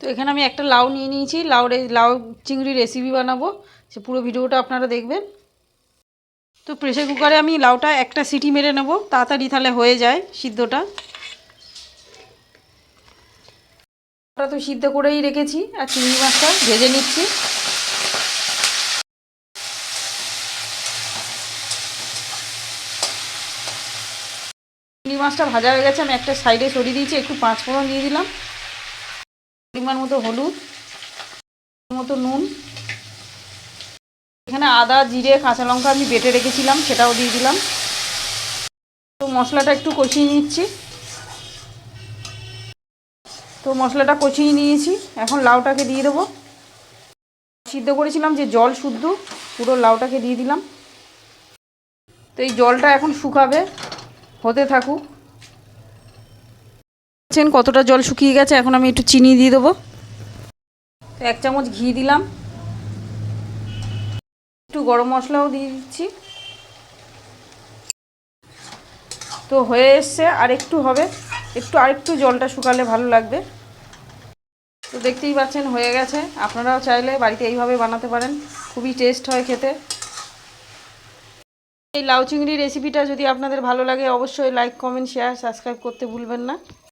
তো এখানে আমি একটা লাউ নিয়ে নিয়েছি। লাউ লাউ চিংড়ি রেসিপি বানাবো। সে পুরো ভিডিওটা আপনারা দেখবেন। তো প্রেসার কুকারে আমি লাউটা একটা সিটি মেরে নেব। তাড়াতাড়ি তাহলে হয়ে যায় সিদ্ধটা। তো সিদ্ধ করেই রেখেছি আর চিংড়ি মাছটা ভেজে নিচ্ছি। চিংড়ি মাছটা ভাজা হয়ে গেছে, আমি একটা সাইডে সরিয়ে দিয়েছি। একটু পাঁচ ফোড়ন দিয়ে দিলাম। পরিমাণ মতো হলুদ মতো নুন। এখানে আদা, জিরে, কাঁচা লঙ্কা আমি বেটে রেখেছিলাম, সেটাও দিয়ে দিলাম। তো মশলাটা একটু কষিয়ে নিচ্ছি। তো মশলাটা কষিয়ে নিয়েছি। এখন লাউটাকে দিয়ে দেবো। সিদ্ধ করেছিলাম যে জল শুদ্ধ, পুরো লাউটাকে দিয়ে দিলাম। তো এই জলটা এখন শুকাবে, হতে থাকুক। দেখছেন কতটা জল শুকিয়ে গেছে, এখন আমি একটু চিনি দিয়ে দেবো। তো এক চামচ ঘি দিলাম। একটু গরম মশলাও দিয়ে দিচ্ছি। তো হয়ে এসছে, আর একটু হবে। একটু আরেকটু জলটা শুকালে ভালো লাগবে। তো দেখতেই পাচ্ছেন, হয়ে গেছে। আপনারাও চাইলে বাড়িতে এইভাবে বানাতে পারেন। খুবই টেস্ট হয় খেতে। এই লাউ চিংড়ি রেসিপিটা যদি আপনাদের ভালো লাগে, অবশ্যই লাইক কমেন্ট শেয়ার সাবস্ক্রাইব করতে ভুলবেন না।